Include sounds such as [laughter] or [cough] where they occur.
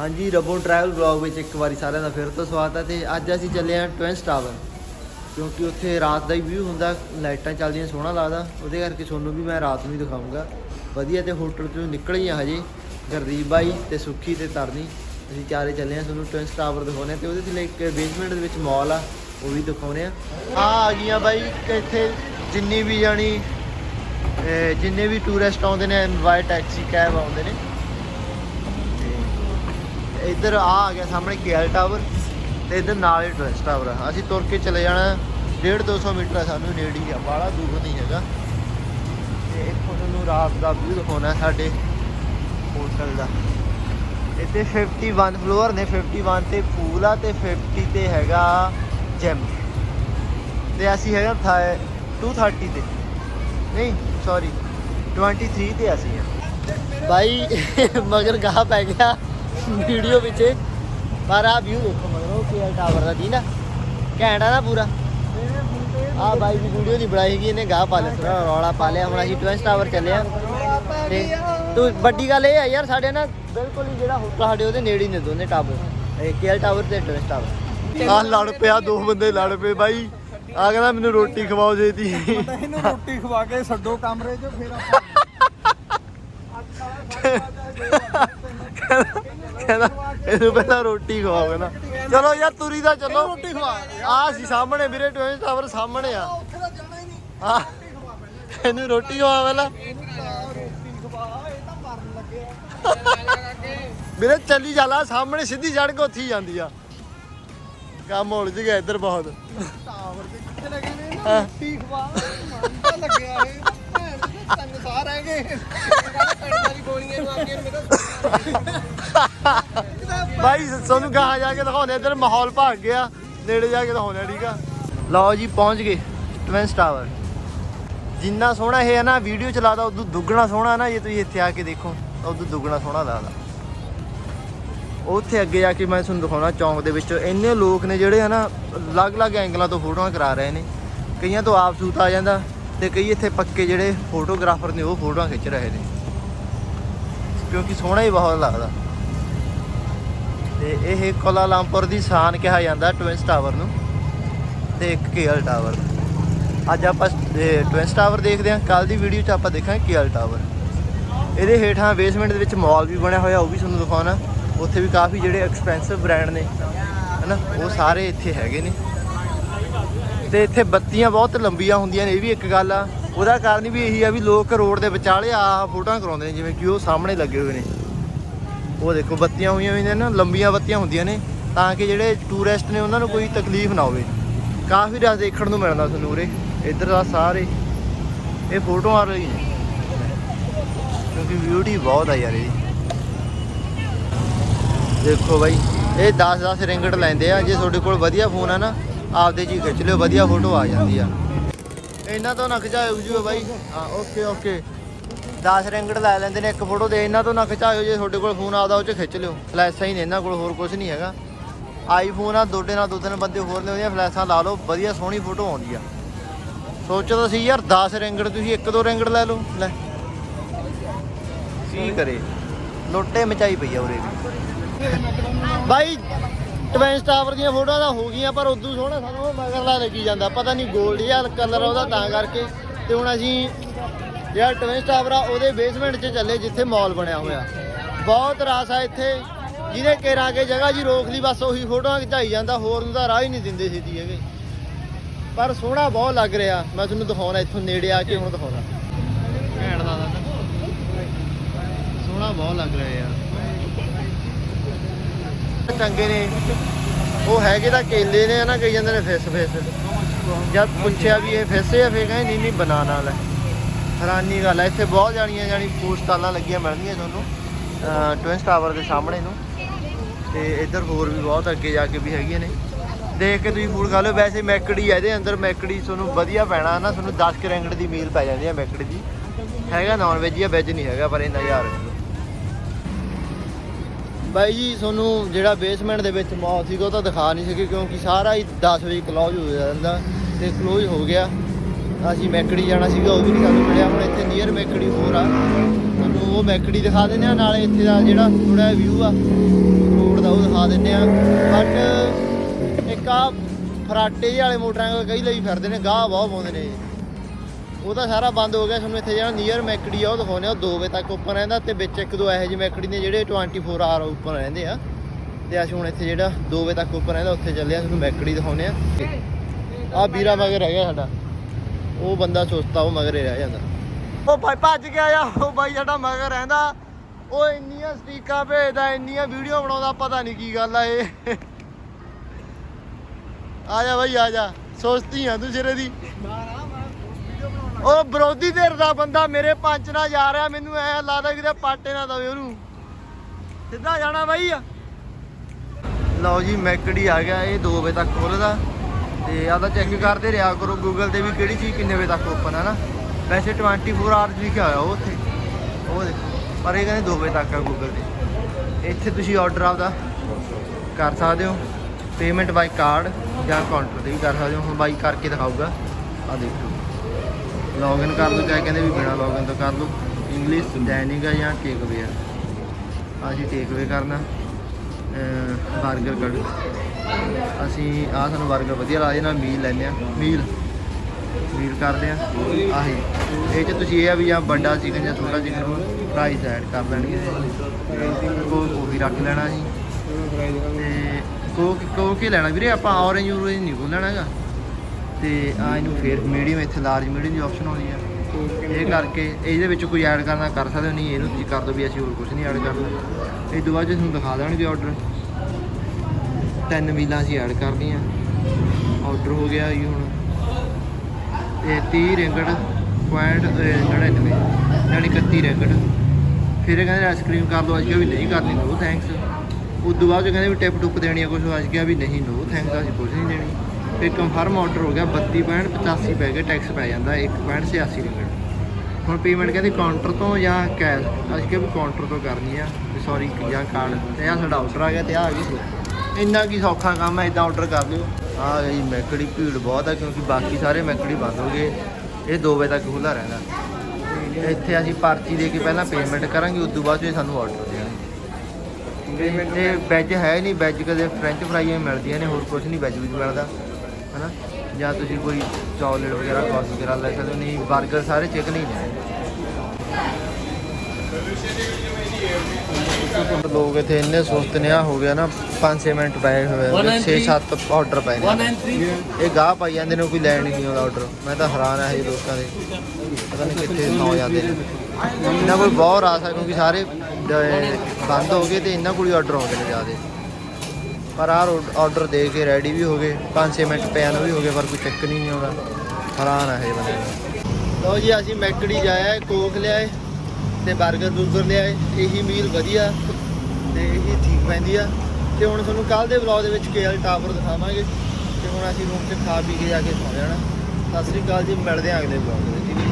ਹਾਂਜੀ, ਰਬੋ travel vlog ਵਿੱਚ ਇੱਕ ਵਾਰੀ ਸਾਰਿਆਂ ਦਾ ਫਿਰ ਤੋਂ ਸਵਾਗਤ ਹੈ ਤੇ ਅੱਜ ਅਸੀਂ ਚੱਲੇ ਹਾਂ ਟਵਿੰਸ ਟਾਵਰ ਕਿਉਂਕਿ ਉੱਥੇ ਰਾਤ ਦਾ ਹੀ ਵਿਊ ਹੁੰਦਾ, ਲਾਈਟਾਂ ਚੱਲਦੀਆਂ ਸੋਹਣਾ ਲੱਗਦਾ, ਉਹਦੇ ਕਰਕੇ ਤੁਹਾਨੂੰ ਵੀ ਮੈਂ ਰਾਤ ਨੂੰ ਹੀ ਦਿਖਾਊਂਗਾ। ਵਧੀਆ ਤੇ ਹੋਟਲ ਤੋਂ ਨਿਕਲ ਹੀ ਆ ਹਜੇ, ਗਰਦੀਪ ਬਾਈ ਤੇ ਸੁੱਖੀ ਤੇ ਤਰਨੀ ਅਸੀਂ ਚਾਰੇ ਚੱਲੇ ਹਾਂ ਤੁਹਾਨੂੰ ਟਵਿੰਸ ਟਾਵਰ ਦਿਖਾਉਣੇ ਆ ਤੇ ਉਹਦੇ ਥੱਲੇ ਇੱਕ ਬੇਸਮੈਂਟ ਦੇ ਵਿੱਚ ਮਾਲ ਆ, ਉਹ ਵੀ ਦਿਖਾਉਣੇ ਆ। ਆ ਆ ਗਈਆਂ ਬਾਈ ਇੱਥੇ ਜਿੰਨੀ ਵੀ ਜਾਣੀ ਜਿੰਨੇ ਵੀ ਟੂਰਿਸਟ ਆਉਂਦੇ ਨੇ ਇਨਵਾਈਟ ਟੈਕਸੀ ਕੈਬ ਆਉਂਦੇ ਨੇ ਇੱਧਰ ਆ ਆ ਗਿਆ ਸਾਹਮਣੇ ਕੇਐਲ ਟਾਵਰ ਤੇ ਇੱਧਰ ਨਾਲ ਹੀ ਟਵਿੰਸ ਟਾਵਰ ਆ। ਅਸੀਂ ਤੁਰ ਕੇ ਚਲੇ ਜਾਣਾ। 1.5 200 ਮੀਟਰ ਆ ਸਾਨੂੰ, ਨੇੜੇ ਹੀ ਆ। ਬਾਹਲਾ ਦੂਰ ਨਹੀਂ ਹੈਗਾ। ਤੇ ਇੱਥੋਂ ਤੁਹਾਨੂੰ ਰਾਤ ਦਾ ਵਿਊ ਦਿਖਾਉਣਾ ਸਾਡੇ ਹੋਟਲ ਦਾ। ਇੱਥੇ 51 ਫਲੋਰ ਨੇ 51 ਤੇ ਪੂਲ ਆ ਤੇ 50 ਤੇ ਹੈਗਾ ਜਿਮ ਤੇ ਅਸੀਂ ਹੈਗਾ ਥਾ- 230 ਤੇ। ਨਹੀਂ ਸੌਰੀ 23 ਤੇ ਅਸੀਂ ਆ। ਬਾਈ, [laughs] ਮਗਰ ਗਾਹ ਪੈ ਗਿਆ। ਵੀਡੀਓ ਵਿੱਚ। ਪਰ ਆ ਵਿਊ ਦੇਖੋ ਮਗਰ ਉਹ ਕੇਐਲ ਟਾਵਰ ਦਾ ਠੀਕ ਨਾ ਘੈਂਟ ਆ ਨਾ ਪੂਰਾ। ਆ ਬਾਈ ਦੀ ਵੀਡੀਓ ਨਹੀਂ ਬਣਾਈ ਹੈਗੀ ਇਹਨੇ ਗਾਹ ਪਾ ਲਿਆ ਥੋੜਾ ਰੌਲਾ ਪਾ ਲਿਆ। ਹੁਣ ਅਸੀਂ ਟਵਿੰਸ ਟਾਵਰ ਚੱਲੇ ਆ। ਤੇ ਤੂੰ ਵੱਡੀ ਗੱਲ ਇਹ ਆ ਯਾਰ ਸਾਡੇ ਨਾ ਬਿਲਕੁਲ ਹੀ ਜਿਹੜਾ ਹੋਟਲ ਸਾਡੇ ਉਹਦੇ ਨੇੜੇ ਹੀ ਨੇ ਦੋਨੇ ਟਾਵਰ ਇਹ ਕੇਐਲ ਟਾਵਰ ਤੇ ਟਵਿੰਸ ਟਾਵਰ ਆ ਲੜ ਪਿਆ ਦੋ ਬੰਦੇ ਲੜ ਪਏ ਬਾਈ। ਆ ਕਹਿੰਦਾ ਮੈਨੂੰ ਰੋਟੀ ਖਵਾਓ ਜੇਤੀ ਇਹਨੂੰ ਰੋਟੀ ਖਵਾ ਕੇ ਛੱਡੋ ਕਮਰੇ 'ਚ ਫਿਰ ਆਪਾਂ [laughs] [laughs] ਕਹਿੰਦਾ ਇਹਨੂੰ ਪਹਿਲਾਂ ਰੋਟੀ ਖਵਾਓ ਨਾ ਚਲੋ ਯਾਰ ਤੁਰੀ ਦਾ ਚਲੋ। ਰੋਟੀ ਖਵਾ ਆ ਸੀ ਸਾਹਮਣੇ ਵੀਰੇ ਟਵਿੰਸ ਟਾਵਰ ਸਾਹਮਣੇ ਆ। ਉੱਥੇ ਤਾਂ ਜਾਣਾ ਹੀ ਨਹੀਂ। ਆ ਇਹਨੂੰ ਰੋਟੀ ਖਵਾ ਪਹਿਲਾਂ। ਵੀਰੇ ਚੱਲੀ जाला ਸਾਹਮਣੇ ਸਿੱਧੀ ਚੜ੍ਹ ਕੇ ਉੱਥੇ ਜਾਂਦੀ ਆ। ਕੰਮ ਉਲਝ ਗਿਆ ਇੱਧਰ ਬਹੁਤ। ਟਾਵਰ ਤੇ ਕਿੱਥੇ ਲੱਗੇ ਨੇ। ਰੋਟੀ ਖਵਾ ਲੱਗਿਆ ਇਹ। ਭੈਣ ਦੇ ਤੰਗ ਸਾਰ [laughs] ਹੈਗੇ ਗੋਲੀਆਂ ਨੂੰ ਅੱਗੇ ਮੇਰਾ ਬਾਈ ਤੁਹਾਨੂੰ ਗਾਹਾਂ ਜਾ ਕੇ ਦਿਖਾਉਂਦੇ ਇੱਧਰ ਮਾਹੌਲ ਭਾਗ ਗਿਆ, ਨੇੜੇ ਜਾ ਕੇ ਦਿਖਾਉਂਦੇ ਠੀਕ ਆ? ਲਓ ਜੀ, ਪਹੁੰਚ ਗਏ ਟਵਿੰਸ ਟਾਵਰ ਜਿੰਨਾ ਸੋਹਣਾ ਇਹ ਹੈ ਨਾ ਵੀਡੀਓ ਚ ਲੱਗਦਾ ਉਦੋਂ ਦੁੱਗਣਾ ਸੋਹਣਾ ਨਾ, ਜੇ ਤੁਸੀਂ ਇੱਥੇ ਆ ਕੇ ਦੇਖੋ, ਤਾਂ ਉਦੋਂ ਦੁੱਗਣਾ ਸੋਹਣਾ ਲੱਗਦਾ। ਉੱਥੇ ਅੱਗੇ ਜਾ ਕੇ ਮੈਂ ਤੁਹਾਨੂੰ ਦਿਖਾਉਣਾ, ਚੌਂਕ ਦੇ ਵਿੱਚ। ਇੰਨੇ ਲੋਕ ਨੇ ਜਿਹੜੇ ਹਨਾ ਅਲੱਗ-ਅਲੱਗ ਐਂਗਲਾਂ ਤੋਂ ਫੋਟੋਆਂ ਕਰਾ ਰਹੇ ਨੇ। ਕਈਆਂ ਤੋਂ ਆਪ ਸੂਤ ਆ ਜਾਂਦਾ, ਤੇ ਕਈ ਇੱਥੇ ਪੱਕੇ ਜਿਹੜੇ ਫੋਟੋਗ੍ਰਾਫਰ ਨੇ, ਉਹ ਫੋਟੋਆਂ ਖਿੱਚ ਰਹੇ ਨੇ। ਕਿਉਂਕਿ ਸੋਹਣਾ ਹੀ ਬਹੁਤ ਲੱਗਦਾ। ਤੇ ਇਹ ਕੋਲਾਲੰਪੁਰ ਦੀ ਸ਼ਾਨ ਕਿਹਾ ਜਾਂਦਾ ਟਵਿੰਸ ਟਾਵਰ ਨੂੰ ਤੇ ਇੱਕ ਕੇਐਲ ਟਾਵਰ ਅੱਜ ਆਪਾਂ ਟਵਿੰਸ ਟਾਵਰ ਦੇਖਦੇ ਹਾਂ। ਕੱਲ ਦੀ ਵੀਡੀਓ 'ਚ ਆਪਾਂ ਦੇਖਾਂਗੇ ਕੇਐਲ ਟਾਵਰ ਇਹਦੇ ਹੇਠਾਂ ਬੇਸਮੈਂਟ ਦੇ ਵਿੱਚ ਮਾਲ ਵੀ ਬਣਿਆ ਹੋਇਆ, ਉਹ ਵੀ ਤੁਹਾਨੂੰ ਦਿਖਾਉਣਾ। ਉੱਥੇ ਵੀ ਕਾਫੀ ਜਿਹੜੇ ਐਕਸਪੈਂਸਿਵ ਬ੍ਰਾਂਡ ਨੇ, ਹਨਾ, ਉਹ ਸਾਰੇ ਇੱਥੇ ਹੈਗੇ ਨੇ। ਤੇ ਇੱਥੇ ਬੱਤੀਆਂ ਬਹੁਤ ਲੰਬੀਆਂ ਹੁੰਦੀਆਂ ਨੇ, ਇਹ ਵੀ ਇੱਕ ਗੱਲ ਆ। ਉਹਦਾ ਕਾਰਨ ਵੀ ਇਹੀ ਆ ਵੀ ਲੋਕ ਰੋਡ ਦੇ ਵਿਚਾਲੇ ਆਹ ਫੋਟੋਆਂ ਕਰਾਉਂਦੇ ਨੇ, ਜਿਵੇਂ ਕਿ ਉਹ ਸਾਹਮਣੇ ਲੱਗੇ ਹੋਏ ਨੇ। ਉਹ ਦੇਖੋ, ਬੱਤੀਆਂ ਹੋਈਆਂ ਹੋਈਆਂ ਨੇ ਨਾ, ਲੰਬੀਆਂ ਬੱਤੀਆਂ ਹੁੰਦੀਆਂ ਨੇ, ਤਾਂ ਕਿ ਜਿਹੜੇ ਟੂਰਿਸਟ ਨੇ ਉਹਨਾਂ ਨੂੰ ਕੋਈ ਤਕਲੀਫ ਨਾ ਹੋਵੇ। ਕਾਫੀ ਰਸ ਦੇਖਣ ਨੂੰ ਮਿਲਦਾ ਤੁਹਾਨੂੰ ਉਰੇ। ਇੱਧਰ ਦਾ ਸਾਰੇ ਇਹ ਫੋਟੋ ਆ ਰਹੀ ਨੇ। ਕਿਉਂਕਿ ਬਿਊਟੀ ਬਹੁਤ ਆ ਯਾਰ ਇਹਦੀ। ਦੇਖੋ ਬਾਈ, ਇਹ 10-10 ਰਿੰਗਟ ਲੈਂਦੇ ਆ। ਜੇ ਤੁਹਾਡੇ ਕੋਲ ਵਧੀਆ ਫੋਨ ਆ ਨਾ, ਆਪਦੇ ਜੀ ਖਿੱਚ ਲਿਓ, ਵਧੀਆ ਫੋਟੋ ਆ ਜਾਂਦੀ ਆ। ਇਹਨਾਂ ਤੋਂ ਨਾ ਖਿਚਾਇਓ ਜੀ ਬਾਈ। ਹਾਂ ਓਕੇ ਓਕੇ 10 ਰਿੰਗਟ ਲੈ ਲੈਂਦੇ ਨੇ ਇੱਕ ਫੋਟੋ ਦੇ। ਇਹਨਾਂ ਤੋਂ ਨਾ ਖਿਚਾਇਓ ਜੇ ਤੁਹਾਡੇ ਕੋਲ ਫੋਨ ਆਦਾ ਉਹ ਚ ਖਿੱਚ ਲਿਓ। ਫਲੈਸ਼ਾਂ ਹੀ ਨੇ ਇਹਨਾਂ ਕੋਲ ਹੋਰ ਕੁਝ ਨਹੀਂ ਹੈਗਾ। ਆਈਫੋਨ ਆ ਦੋਡੇ ਨਾਲ ਦੋ ਤਿੰਨ ਬੰਦੇ ਹੋਰ ਨੇ ਉਹਦੀਆਂ ਫਲੈਸ਼ਾਂ ਲਾ ਲਓ ਵਧੀਆ ਸੋਹਣੀ ਫੋਟੋ ਆਉਂਦੀ ਆ। ਸੋਚੋ ਤਾਂ ਸੀ ਯਾਰ 10 ਰਿੰਗਟ ਤੁਸੀਂ ਇੱਕ ਦੋ ਰਿੰਗਟ ਲੈ ਲਓ। ਲੈ। ਕੀ ਕਰੇ? ਲੋਟੇ ਮਚਾਈ ਪਈ ਆ ਉਰੇ ਵੀ। ਬਾਈ ਟਵੈਂਸ ਟਾਵਰ ਦੀਆਂ ਫੋਟੋਆਂ ਤਾਂ ਹੋ ਗਈਆਂ, ਪਰ ਉਦੋਂ ਸੋਹਣਾ ਸਾਨੂੰ ਉਹ ਮਗਰਲਾ ਲੱਗੀ ਜਾਂਦਾ। ਪਤਾ ਨਹੀਂ 골ਡ ਜਿਹਾ ਕਲਰ ਉਹਦਾ ਤਾਂ ਕਰਕੇ। ਤੇ ਹੁਣ ਅਸੀਂ ਜਿਹੜਾ ਟਵੈਂਸ ਟਾਵਰ ਆ ਉਹਦੇ ਬੇਸਮੈਂਟ 'ਚ ਚੱਲੇ, ਜਿੱਥੇ ਮਾਲ ਬਣਿਆ ਹੋਇਆ। ਬਹੁਤ ਰਾਸ ਆ ਇੱਥੇ। ਜਿਹਨੇ ਕੇਰਾਂ ਕੇ ਜਗ੍ਹਾ ਜੀ ਰੋਕ ਲਈ, ਬਸ ਉਹੀ ਫੋਟੋਆਂ ਖਿਚਾਈ ਜਾਂਦਾ, ਹੋਰ ਨੂੰ ਤਾਂ ਰਾਹ ਹੀ ਨਹੀਂ ਦਿੰਦੇ ਸਿੱਧੀ ਹੈਗੇ। ਪਰ ਸੋਹਣਾ ਬਹੁਤ ਲੱਗ ਰਿਹਾ। ਮੈਂ ਤੁਹਾਨੂੰ ਦਿਖਾਉਣਾ, ਇੱਥੋਂ ਨੇੜੇ ਆ ਕੇ ਹੁਣ ਦਿਖਾਉਣਾ। ਘੈਂਟ ਦਾ ਸੋਹਣਾ ਬਹੁਤ ਲੱਗ ਰਿਹਾ ਯਾਰ। ਚੰਗੇ ਨੇ। ਉਹ ਹੈਗੇ ਤਾਂ ਕੇਲੇ ਨੇ ਨਾ ਕਹੀ ਜਾਂਦੇ ਨੇ ਫਿਸ ਫਿਸ। ਜਦ ਪੁੱਛਿਆ ਵੀ ਇਹ ਫਿਸ ਆ, ਫੇਰ ਕਹਿੰਦੇ, ਨਹੀਂ ਨਹੀਂ, ਬਨਾਨਾ ਲੈ। ਹੈਰਾਨੀ ਗੱਲ ਹੈ ਇੱਥੇ ਬਹੁਤ ਜਾਣੀਆਂ, ਜਾਣੀ ਫੂਡ ਲੱਗੀਆਂ ਮਿਲਣਗੀਆਂ ਤੁਹਾਨੂੰ ਟਵਿੰਸ ਟਾਵਰ ਦੇ ਸਾਹਮਣੇ ਨੂੰ। ਤੇ ਇੱਧਰ ਹੋਰ ਵੀ ਬਹੁਤ ਅੱਗੇ ਜਾ ਕੇ ਵੀ ਹੈਗੀਆਂ ਨੇ। ਦੇਖ ਕੇ ਤੁਸੀਂ ਫੂਡ ਖਾ ਲਓ। ਵੈਸੇ ਮੈਕੜੀ ਆ ਇਹਦੇ ਅੰਦਰ। ਮੈਕੜੀ ਤੁਹਾਨੂੰ ਵਧੀਆ ਪੈਣਾ ਨਾ ਤੁਹਾਨੂੰ 10 ਕਰੰਗੜ ਦੀ ਮੀਲ ਪੈ ਜਾਂਦੀ ਹੈ ਮੈਕੜੀ ਦੀ। ਹੈਗਾ ਨਾਨ ਵੈਜ ਜਾਂ ਵੈਜ ਨਹੀਂ ਹੈਗਾ, ਪਰ ਇਹਨਾਂ ਯਾਰ ਬਾਈ ਜੀ, ਤੁਹਾਨੂੰ ਜਿਹੜਾ ਬੇਸਮੈਂਟ ਦੇ ਵਿੱਚ ਮਾਲ ਸੀਗਾ, ਉਹ ਤਾਂ ਦਿਖਾ ਨਹੀਂ ਸਕੇ, ਕਿਉਂਕਿ ਸਾਰਾ ਹੀ 10 ਵਜੇ ਕਲੋਜ਼ ਹੋ ਜਾਂਦਾ ਤੇ ਕਲੋਜ਼ ਹੋ ਗਿਆ। ਅਸੀਂ ਮੈਕੜੀ ਜਾਣਾ ਸੀਗਾ, ਉਹ ਵੀ ਨਹੀਂ ਸਾਨੂੰ ਮਿਲਿਆ। ਹੁਣ ਇੱਥੇ ਨੀਅਰ ਮੈਕੜੀ ਹੋਰ ਆ। ਤੁਹਾਨੂੰ ਉਹ ਮੈਕੜੀ ਦਿਖਾ ਦਿੰਦੇ ਆ ਨਾਲੇ ਇੱਥੇ ਦਾ ਜਿਹੜਾ ਥੋੜਾ ਵਿਊ ਆ ਰੋਡ ਦਾ ਉਹ ਦਿਖਾ ਦਿੰਦੇ ਆ ਬਟ ਇੱਕ ਆ ਫਰਾਟੇ ਵਾਲੇ ਮੋਟਰਾਂ ਕਈ ਲਈ ਫਿਰਦੇ ਨੇ, ਗਾਹ ਬਹੁਤ ਪਾਉਂਦੇ ਨੇ। ਉਹ ਤਾਂ ਸਾਰਾ ਬੰਦ ਹੋ ਗਿਆ ਤੁਹਾਨੂੰ ਇੱਥੇ ਜਿਹੜਾ ਨੀਅਰ ਮੈਕੜੀ ਆ, ਉਹ ਦਿਖਾਉਂਦੇ ਆ, ਉਹ 2 ਵਜੇ ਤੱਕ ਓਪਨ ਰਹਿੰਦਾ ਤੇ ਵਿੱਚ ਇੱਕ ਦੋ ਇਹੋ ਜਿਹੇ ਮੈਕੜੀ ਨੇ ਜਿਹੜੇ 24 ਆਵਰ ਓਪਨ ਰਹਿੰਦੇ ਆ। ਤੇ ਅਸੀਂ ਹੁਣ ਇੱਥੇ ਜਿਹੜਾ 2 ਵਜੇ ਤੱਕ ਓਪਨ ਰਹਿੰਦਾ, ਉੱਥੇ ਚੱਲੇ ਆ ਤੁਹਾਨੂੰ ਮੈਕੜੀ ਦਿਖਾਉਂਦੇ ਆ। ਆ ਵੀਰਾ ਮਗਰ ਰਹਿ ਗਿਆ ਸਾਡਾ। ਉਹ ਬੰਦਾ ਸੁਸਤਾ, ਉਹ ਮਗਰ ਰਹਿ ਜਾਂਦਾ। ਉਹ ਭਾਈ ਭੱਜ ਗਿਆ ਆ, ਉਹ ਬਾਈ ਸਾਡਾ ਮਗਰ ਰਹਿੰਦਾ। ਉਹ ਇੰਨੀਆਂ ਸਟੀਕਾਂ ਭੇਜਦਾ, ਇੰਨੀਆਂ ਵੀਡੀਓ ਬਣਾਉਂਦਾ, ਪਤਾ ਨਹੀਂ ਕੀ ਗੱਲ ਆ ਇਹ। ਆ ਜਾ ਬਾਈ, ਆ ਜਾ। ਸੋਚਤੀ ਆ ਤੂੰ ਸਿਰੇ ਦੀ। ਉਹ ਵਿਰੋਧੀ ਧਿਰ ਦਾ ਬੰਦਾ ਮੇਰੇ ਪੰਚ ਨਾਲ ਜਾ ਰਿਹਾ, ਮੈਨੂੰ ਐ ਲੱਗਦਾ ਕਿਤੇ ਪਾਟੇ ਨਾ ਦਵੇ ਉਹਨੂੰ। ਸਿੱਧਾ ਜਾਣਾ ਬਾਈ। ਲਓ ਜੀ ਮੈਕੜੀ ਆ ਗਿਆ, ਇਹ 2 ਵਜੇ ਤੱਕ ਖੁੱਲਦਾ ਤੇ ਆਦਾ ਚੈੱਕ ਕਰਦੇ ਰਿਹਾ ਕਰੋ ਗੂਗਲ ਤੇ ਵੀ ਕਿਹੜੀ ਚੀਜ਼ ਕਿੰਨੇ ਵਜੇ ਤੱਕ ਓਪਨ ਹੈ ਨਾ। ਵੈਸੇ 24 ਆਵਰਸ ਲਿਖਿਆ ਹੋਇਆ ਉਹ ਉੱਥੇ। ਉਹ ਦੇਖੋ, ਪਰ ਇਹ ਕਹਿੰਦੇ 2 ਵਜੇ ਤੱਕ ਆ ਗੂਗਲ ਤੇ। ਇੱਥੇ ਤੁਸੀਂ ਆਰਡਰ ਆਪਦਾ ਕਰ ਸਕਦੇ ਹੋ। ਪੇਮੈਂਟ ਬਾਈ ਕਾਰਡ ਜਾਂ ਕਾਊਂਟਰ ਤੇ ਵੀ ਕਰ ਸਕਦੇ ਹੋ। ਹੁਣ ਬਾਈ ਕਰਕੇ ਦਿਖਾਊਗਾ। ਆ ਦੇਖੋ। ਲੌਗਇਨ ਕਰ ਲਓ, ਚਾਹੇ ਕਹਿੰਦੇ ਵੀ ਬਿਨਾ ਲੌਗਇਨ ਤੋਂ ਕਰ ਲਓ। ਇੰਗਲਿਸ਼ ਡਾਈਨਿੰਗ ਆ ਜਾਂ ਟੇਕ ਅਵੇ ਆ? ਅਸੀਂ ਟੇਕ ਅਵੇ ਕਰਨਾ ਬਰਗਰ ਕੱਢ ਅਸੀਂ ਆ ਸਾਨੂੰ ਬਰਗਰ ਵਧੀਆ ਲੱਗਦੇ ਨਾਲ ਮੀਲ ਲੈਂਦੇ ਆ। ਮੀਲ ਮੀਲ ਕਰਦੇ ਆ। ਆਹੀ। ਇਹ ਚ ਤੁਸੀਂ ਇਹ ਆ ਵੀ ਜਾਂ ਵੱਡਾ ਚਿਕਨ ਜਾਂ ਛੋਟਾ ਚਿਕਨ ਪ੍ਰਾਈਸ ਐਡ ਕਰ ਲੈਣਗੇ ਕੋ ਕੋਫੀ ਰੱਖ ਲੈਣਾ ਜੀ ਤੇ ਕੋਕ ਕੋਕ ਹੀ ਲੈਣਾ ਵੀਰੇ? ਆਪਾਂ ਔਰੇਂਜ ਔਰੇਂਜ ਨਹੀਂ ਕੋ ਲੈਣਾ ਹੈਗਾ। ਤੇ ਆ ਇਹਨੂੰ ਫੇਰ ਮੀਡੀਅਮ ਇੱਥੇ ਲਾਰਜ ਮੀਡੀਅਮ ਦੀ ਆਪਸ਼ਨ ਹੋਣੀ ਆ। ਇਹ ਕਰਕੇ ਇਹਦੇ ਵਿੱਚ ਕੋਈ ਐਡ ਕਰਨਾ ਕਰ ਸਕਦੇ ਹੋ ਨਹੀਂ ਇਹਨੂੰ ਤੁਸੀਂ ਕਰ ਦਿਓ ਵੀ ਅਸੀਂ ਹੋਰ ਕੁਝ ਨਹੀਂ ਐਡ ਕਰਨਾ। ਇਹ ਤੋਂ ਬਾਅਦ ਤੁਹਾਨੂੰ ਦਿਖਾ ਦੇਣਗੇ ਆਰਡਰ ਤਿੰਨ ਮੀਲਾਂ ਅਸੀਂ ਐਡ ਕਰਨੀਆਂ। ਆਰਡਰ ਹੋ ਗਿਆ ਜੀ ਹੁਣ। ਤੇ 30 ਰਿੰਗੜ ਪੁਆਇੰਟ 99 ਯਾਨੀ 31 ਰਿੰਗੜ। ਫਿਰ ਇਹ ਕਹਿੰਦੇ ਆਈਸਕ੍ਰੀਮ ਕਰ ਲਓ ਅੱਜ ਕਿਹਾ ਵੀ ਨਹੀਂ ਕਰਨੀ ਨੋ ਥੈਂਕਸ ਉਸ ਤੋਂ ਬਾਅਦ ਕਹਿੰਦੇ ਵੀ ਟਿਪ ਟੁਪ ਦੇਣੀ ਆ ਕੁਝ ਅੱਜ ਕਿਹਾ ਵੀ ਨਹੀਂ ਨੋ ਥੈਂਕਸ ਅਸੀਂ ਕੁਝ ਨਹੀਂ ਦੇਣੀ। ਫਿਰ ਕਨਫਰਮ ਆਰਡਰ ਹੋ ਗਿਆ 32.85 ਪੈ ਗਏ ਟੈਕਸ ਪੈ ਜਾਂਦਾ 1.86 ਰਿੰਗੜ ਹੁਣ ਪੇਮੈਂਟ ਕਹਿੰਦੇ ਕਾਊਂਟਰ ਤੋਂ ਜਾਂ ਕੈਸ਼ ਅਸੀਂ ਕਿਹਾ ਵੀ ਕਾਊਂਟਰ ਤੋਂ ਕਰਨੀ ਆ ਵੀ ਸੌਰੀ ਜਾਂ ਕਾਰਡ ਤੇ ਆ ਸਾਡਾ ਆਰਡਰ ਆ ਗਿਆ ਤੇ ਆ ਆ ਗਈ ਇੰਨਾ ਕੀ ਸੌਖਾ ਕੰਮ ਹੈ ਇਦਾਂ ਆਰਡਰ ਕਰ ਲਿਓ। ਆ ਗਈ ਮੈਕੜੀ ਭੀੜ ਬਹੁਤ ਹੈ ਕਿਉਂਕਿ ਬਾਕੀ ਸਾਰੇ ਮੈਕੜੀ ਬੰਦ ਹੋ ਗਏ। ਇਹ 2 ਵਜੇ ਤੱਕ ਖੁੱਲਾ ਰਹਿੰਦਾ। ਇੱਥੇ ਅਸੀਂ ਪਰਚੀ ਦੇ ਕੇ ਪਹਿਲਾਂ ਪੇਮੈਂਟ ਕਰਾਂਗੇ ਉਸ ਤੋਂ ਬਾਅਦ ਇਹ ਸਾਨੂੰ ਆਰਡਰ ਦੇਣਗੇ। ਤੇ ਵੈਜ ਹੈ ਨਹੀਂ ਵੈਜ ਕਦੇ ਫ੍ਰੈਂਚ ਫਰਾਈਆਂ ਮਿਲਦੀਆਂ ਨੇ ਹੋਰ ਕੁਝ ਨਹੀਂ ਵੈਜ ਵਿੱਚ ਮਿਲਦਾ। ਹਨਾ? ਜਾਂ ਤੁਸੀਂ ਕੋਈ ਚਾਕਲੇਟ ਵਗੈਰਾ ਕੌਫੀ ਵਗੈਰਾ ਲੈ ਸਕਦੇ ਹੋ? ਨਹੀਂ 버ਗਰ ਸਾਰੇ ਚਿਕਨ ਹੀ ਨੇ। ਲੋਕ ਇੱਥੇ ਇੰਨੇ ਸੁਸਤ ਨੇ ਆ ਹੋ ਗਿਆ ਨਾ 5-6 ਮਿੰਟ ਪਏ ਹੋਏ 6-7 ਆਰਡਰ ਪਏ ਨੇ। ਇਹ ਗਾਹ ਪਾਈ ਜਾਂਦੇ ਨੇ ਕੋਈ ਲੈਣ ਹੀ ਨਹੀਂ ਆਉਂਦਾ ਆਰਡਰ ਮੈਂ ਤਾਂ ਹੈਰਾਨ ਆ ਇਹ ਦੋਸਤਾਂ ਦੇ। ਪਤਾ ਨਹੀਂ ਕਿੱਥੇ ਸੌ ਜਾਂਦੇ ਨੇ। ਇਹਨਾਂ ਕੋਲ ਬਹੁਤ ਰਾਸ ਹੈ ਕਿਉਂਕਿ ਸਾਰੇ ਬੰਦ ਹੋ ਗਏ ਤੇ ਇਹਨਾਂ ਕੋਲ ਹੀ ਆਰਡਰ ਆਉਂਦੇ ਨੇ ਜ਼ਿਆਦੇ। ਪਰ ਆਹ ਆਰਡਰ ਦੇ ਕੇ ਰੈਡੀ ਵੀ ਹੋ ਗਏ। 5-6 ਮਿੰਟ ਪਿਆ ਨੂੰ ਵੀ ਹੋ ਗਏ, ਪਰ ਕੋਈ ਚੱਕ ਨਹੀਂ ਆਉਂਦਾ। ਹੈਰਾਨ ਆ ਇਹ ਬੰਦੇ ਲਓ ਜੀ, ਅਸੀਂ ਮੈਕੜੀ ਜਾਇਆ, ਕੋਕ ਲਿਆਏ ਤੇ 버ਗਰ ਬੁਰਗਰ ਲਿਆਏ। ਇਹੀ ਮੀਲ ਵਧੀਆ ਤੇ ਇਹੀ ਠੀਕ ਪੈਂਦੀ ਆ। ਤੇ ਹੁਣ ਤੁਹਾਨੂੰ ਕੱਲ ਦੇ ਵਲੌਗ ਦੇ ਵਿੱਚ ਕੇਐਲ ਟਾਵਰ ਦਿਖਾਵਾਂਗੇ। ਤੇ ਹੁਣ ਅਸੀਂ ਰੂਮ 'ਚ ਖਾ ਪੀ ਕੇ ਜਾ ਕੇ ਸੌ ਜਾਣਾ। ਸਤਿ ਸ੍ਰੀ ਅਕਾਲ ਜੀ, ਮਿਲਦੇ ਹਾਂ ਅਗਲੇ ਵਲੌਗ ਦੇ ਵਿੱਚ।